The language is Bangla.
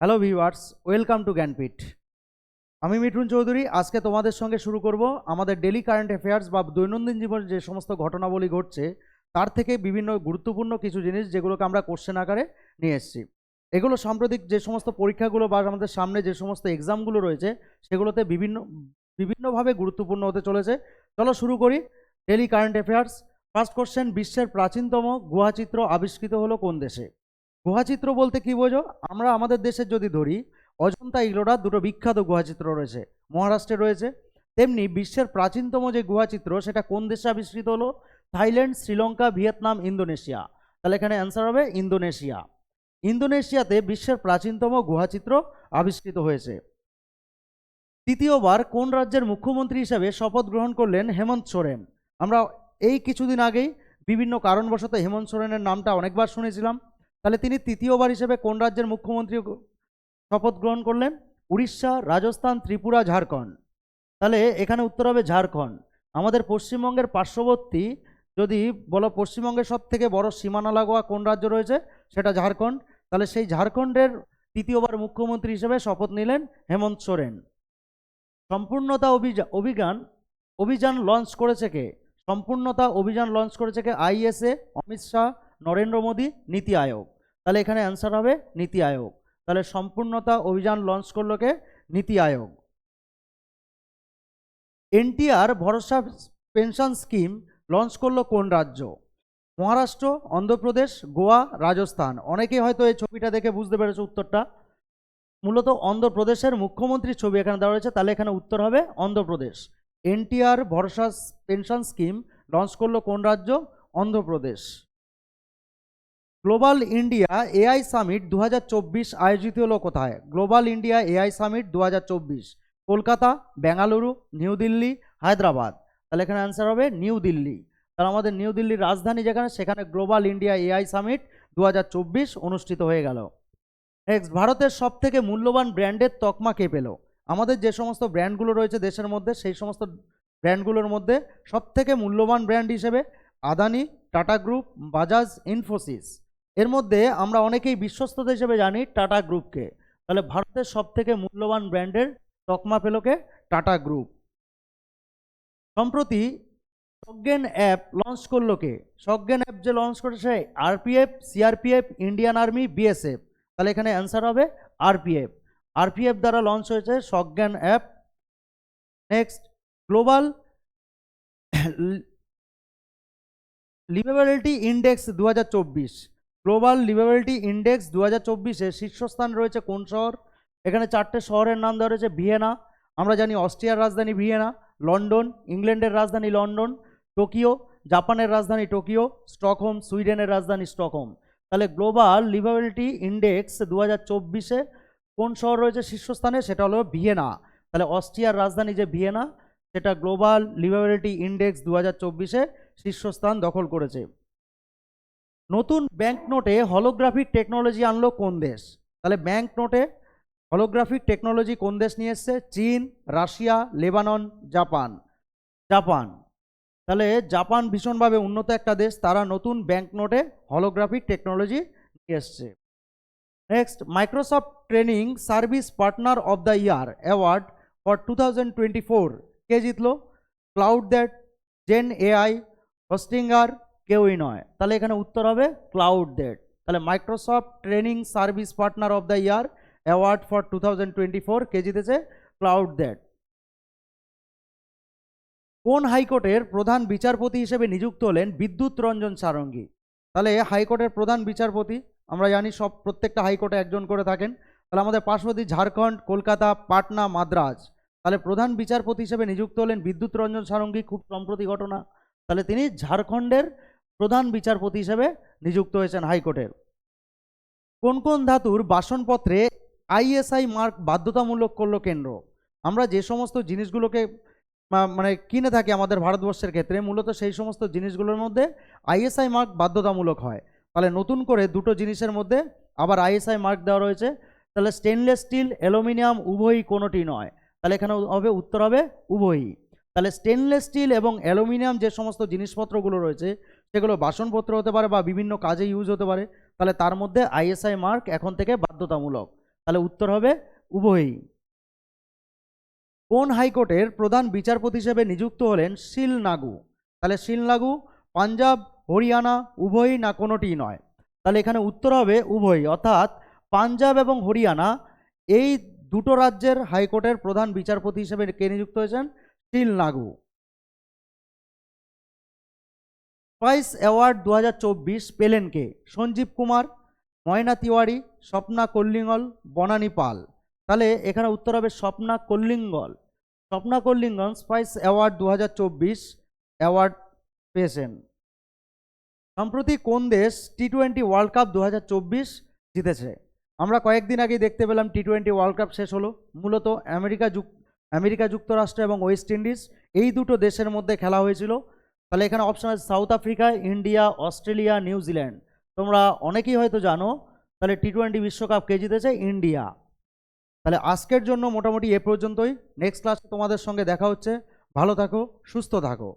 Hello viewers welcome to Gyanpeeth আমি মিঠুন চৌধুরী, আজকে তোমাদের সঙ্গে শুরু করব আমাদের ডেলি কারেন্ট অ্যাফেয়ার্স বা দৈনন্দিন জীবনে যে সমস্ত ঘটনাবলী ঘটছে, তার থেকে বিভিন্ন গুরুত্বপূর্ণ কিছু জিনিস যেগুলোকে আমরা কোশ্চেন আকারে নিয়ে এসেছি। এগুলো সাম্প্রতিক যে সমস্ত পরীক্ষাগুলো বা আমাদের সামনে যে সমস্ত এক্সামগুলো রয়েছে, সেগুলোতে বিভিন্ন, বিভিন্নভাবে গুরুত্বপূর্ণ হতে চলেছে। চলো শুরু করি। Daily current affairs first question বিশ্বের প্রাচীনতম গুহাচিত্র আবিষ্কৃত হলো কোন দেশে? গুহাচিত্র বলতে কি বোঝো? আমরা আমাদের দেশের যদি ধরি, অজন্তা ইলোরা দুটো বিখ্যাত গুহাচিত্র রয়েছে। মহারাষ্ট্রে রয়েছে। তেমনি বিশ্বের প্রাচীনতম যে গুহাচিত্র, সেটা কোন দেশে আবিষ্কৃত হলো? Thailand, Sri Lanka, Vietnam, Indonesia. তাহলে এখানে অ্যান্সার হবে ইন্দোনেশিয়া। ইন্দোনেশিয়াতে বিশ্বের প্রাচীনতম গুহাচিত্র আবিষ্কৃত হয়েছে। তৃতীয়বার কোন রাজ্যের মুখ্যমন্ত্রী হিসেবে শপথ গ্রহণ করলেন হেমন্ত সোরেন? আমরা এই কিছুদিন আগেই বিভিন্ন কারণবশত হেমন্ত সোরেনের নামটা অনেকবার শুনেছিলাম। তাহলে তিনি তৃতীয়বার হিসেবে কোন রাজ্যের মুখ্যমন্ত্রী শপথ গ্রহণ করলেন? উড়িষ্যা, রাজস্থান, ত্রিপুরা, ঝাড়খণ্ড। তাহলে এখানে উত্তর হবে ঝাড়খণ্ড। আমাদের পশ্চিমবঙ্গের পার্শ্ববর্তী যদি বলো পশ্চিমবঙ্গের সব থেকে বড় সীমানা লাগোয়া কোন রাজ্য রয়েছে? সেটা ঝাড়খণ্ড। তাহলে সেই ঝাড়খণ্ডের তৃতীয়বার মুখ্যমন্ত্রী হিসেবে শপথ নিলেন হেমন্ত সোরেন। সম্পূর্ণতা অভিযান অভিযান লঞ্চ করেছে কে? সম্পূর্ণতা অভিযান লঞ্চ করেছে কে? আইএসএ, অমিত শাহ নরেন্দ্র মোদী নীতি আয়োগ। তাহলে এখানে অ্যান্সার হবে নীতি আয়োগ। তাহলে সম্পূর্ণতা অভিযান লঞ্চ করল কে? NITI Aayog. NTR Bharosa pension scheme launch করল কোন রাজ্য? মহারাষ্ট্র, অন্ধ্রপ্রদেশ, গোয়া, রাজস্থান। অনেকেই হয়তো এই ছবিটা দেখে বুঝতে পেরেছে উত্তরটা। মূলত অন্ধ্রপ্রদেশের মুখ্যমন্ত্রীর ছবি এখানে দেওয়া রয়েছে, তাহলে এখানে উত্তর হবে Andhra Pradesh. NTR Bharosa pension scheme launch করল কোন রাজ্য? Andhra Pradesh. Global India AI summit দু হাজার চব্বিশ আয়োজিত হলো কোথায়? গ্লোবাল ইন্ডিয়া এআই সামিট দু হাজার চব্বিশ। কলকাতা, বেঙ্গালুরু, নিউ দিল্লি, হায়দ্রাবাদ। তাহলে এখানে অ্যান্সার হবে নিউ দিল্লি। তাহলে আমাদের নিউ দিল্লির রাজধানী যেখানে, সেখানে গ্লোবাল ইন্ডিয়া এআই সামিট দু হাজার চব্বিশ অনুষ্ঠিত হয়ে গেল। নেক্সট ভারতের সব থেকে মূল্যবান ব্র্যান্ডের তকমা কে পেল? আমাদের যে সমস্ত ব্র্যান্ডগুলো রয়েছে দেশের মধ্যে, সেই সমস্ত ব্র্যান্ডগুলোর মধ্যে সব থেকে মূল্যবান ব্র্যান্ড হিসেবে আদানি, টাটা গ্রুপ, বাজাজ, ইনফোসিস। এর মধ্যে আমরা অনেকেই বিশ্বস্ততা হিসেবে জানি টাটা গ্রুপকে। তাহলে ভারতের সব থেকে মূল্যবান ব্র্যান্ডের তকমা পেল কে? Tata group. সম্প্রতি সজ্ঞান অ্যাপ লঞ্চ করল কে? সজ্ঞান অ্যাপ যে লঞ্চ করেছে RPF, CRPF, Indian army, BSF. তাহলে এখানে অ্যান্সার হবে আরপিএফ। আরপিএফ দ্বারা লঞ্চ হয়েছে Sangyaan app. Next, global liveability index দু হাজার চব্বিশ। গ্লোবাল লিভেবিলিটি ইন্ডেক্স দু হাজার চব্বিশে শীর্ষস্থান রয়েছে কোন শহর? এখানে চারটে শহরের নাম দেওয়া রয়েছে ভিয়েনা, আমরা জানি অস্ট্রিয়ার রাজধানী ভিয়েনা, লন্ডন, ইংল্যান্ডের রাজধানী লন্ডন, টোকিও, জাপানের রাজধানী টোকিও, স্টকহোম, সুইডেনের রাজধানী স্টকহোম। তাহলে গ্লোবাল লিভেবিলিটি ইন্ডেক্স দু হাজার চব্বিশে কোন শহর রয়েছে শীর্ষস্থানে? সেটা হলো ভিয়েনা। তাহলে অস্ট্রিয়ার রাজধানী যে ভিয়েনা, সেটা গ্লোবাল লিভেবিলিটি ইন্ডেক্স দু হাজার চব্বিশে শীর্ষস্থান দখল করেছে। নতুন ব্যাংক নোটে হলোগ্রাফিক টেকনোলজি আনলো কোন দেশ? তাহলে ব্যাংক নোটে হলোগ্রাফিক টেকনোলজি কোন দেশ নিয়ে এসছে? চীন, রাশিয়া, লেবানন, জাপান। জাপান। তাহলে জাপান ভীষণভাবে উন্নত একটা দেশ, তারা নতুন ব্যাংক নোটে হলোগ্রাফিক টেকনোলজি নিয়ে এসছে। Next Microsoft training service partner of the year award for two thousand twenty four কে জিতলো? Cloud that gen AI Hostinger কেউই নয়। তাহলে এখানে উত্তর হবে ক্লাউড ডেট তাহলে Microsoft training service partner of the year award for two thousand twenty four কে জিতেছে ক্লাউড ডেট কোন হাইকোর্টের প্রধান বিচারপতি হিসেবে নিযুক্ত হলেন বিদ্যুৎ রঞ্জন সারঙ্গী? তাহলে হাইকোর্টের প্রধান বিচারপতি, আমরা জানি সব প্রত্যেকটা হাইকোর্টে একজন করে থাকেন। তাহলে আমাদের পার্শ্ববর্তী ঝাড়খণ্ড, কলকাতা, পাটনা, মাদ্রাজ। তাহলে প্রধান বিচারপতি হিসেবে নিযুক্ত হলেন বিদ্যুৎ রঞ্জন সারঙ্গী, খুব সম্প্রতি ঘটনা। তাহলে তিনি ঝাড়খণ্ডের প্রধান বিচারপতি হিসেবে নিযুক্ত হয়েছেন হাইকোর্টের। কোন কোন ধাতুর বাসনপত্রে আইএসআই মার্ক বাধ্যতামূলক করল কেন্দ্র? আমরা যে সমস্ত জিনিসগুলোকে মানে কিনে থাকি আমাদের ভারতবর্ষের ক্ষেত্রে, মূলত সেই সমস্ত জিনিসগুলোর মধ্যে আইএসআই মার্ক বাধ্যতামূলক হয়। তাহলে নতুন করে দুটো জিনিসের মধ্যে আবার আইএসআই মার্ক দেওয়া রয়েছে। তাহলে স্টেনলেস স্টিল অ্যালুমিনিয়াম উভয়ই কোনোটি নয়। তাহলে এখানে হবে, উত্তর হবে উভয়ই। তাহলে স্টেনলেস স্টিল এবং অ্যালুমিনিয়াম যে সমস্ত জিনিসপত্রগুলো রয়েছে সেগুলো বাসনপত্র হতে পারে বা বিভিন্ন কাজে ইউজ হতে পারে, তাহলে তার মধ্যে আইএসআই মার্ক এখন থেকে বাধ্যতামূলক। তাহলে উত্তর হবে উভয়ই। কোন হাইকোর্টের প্রধান বিচারপতি হিসেবে নিযুক্ত হলেন শিল নাগু? তাহলে শিল নাগু, পাঞ্জাব, হরিয়ানা, উভয়ই না কোনোটিই নয়। তাহলে এখানে উত্তর হবে উভয়ই, অর্থাৎ পাঞ্জাব এবং হরিয়ানা, এই দুটো রাজ্যের হাইকোর্টের প্রধান বিচারপতি হিসেবে কে নিযুক্ত হয়েছেন? শিল নাগু। প্রাইস অ্যাওয়ার্ড দু হাজার চব্বিশ পেলেন কে? সঞ্জীব কুমার, ময়না তিওয়ারি, স্বপ্না কল্লিঙ্গল, বনানী পাল। তাহলে এখানে উত্তর হবে স্বপ্না কল্লিঙ্গল। স্বপ্না কল্লিঙ্গল স্পাইস অ্যাওয়ার্ড দু হাজার চব্বিশ অ্যাওয়ার্ড পেয়েছেন। সম্প্রতি কোন দেশ টি টোয়েন্টি ওয়ার্ল্ড কাপ দু হাজার চব্বিশ জিতেছে? আমরা কয়েকদিন আগে দেখতে পেলাম টি টোয়েন্টি ওয়ার্ল্ড কাপ শেষ হলো। মূলত আমেরিকা যুক আমেরিকা যুক্তরাষ্ট্র এবং ওয়েস্ট ইন্ডিজ এই দুটো দেশের মধ্যে খেলা হয়েছিল। তাহলে এখানে অপশন আছে South Africa India Australia New Zealand তোমরা অনেকেই হয়তো জানো, তাহলে টি টোয়েন্টি বিশ্বকাপ কে জিতেছে? ইন্ডিয়া তাহলে আজকের জন্য মোটামুটি এ পর্যন্তই। নেক্সট ক্লাসে তোমাদের সঙ্গে দেখা হচ্ছে। ভালো থাকো, সুস্থ থাকো।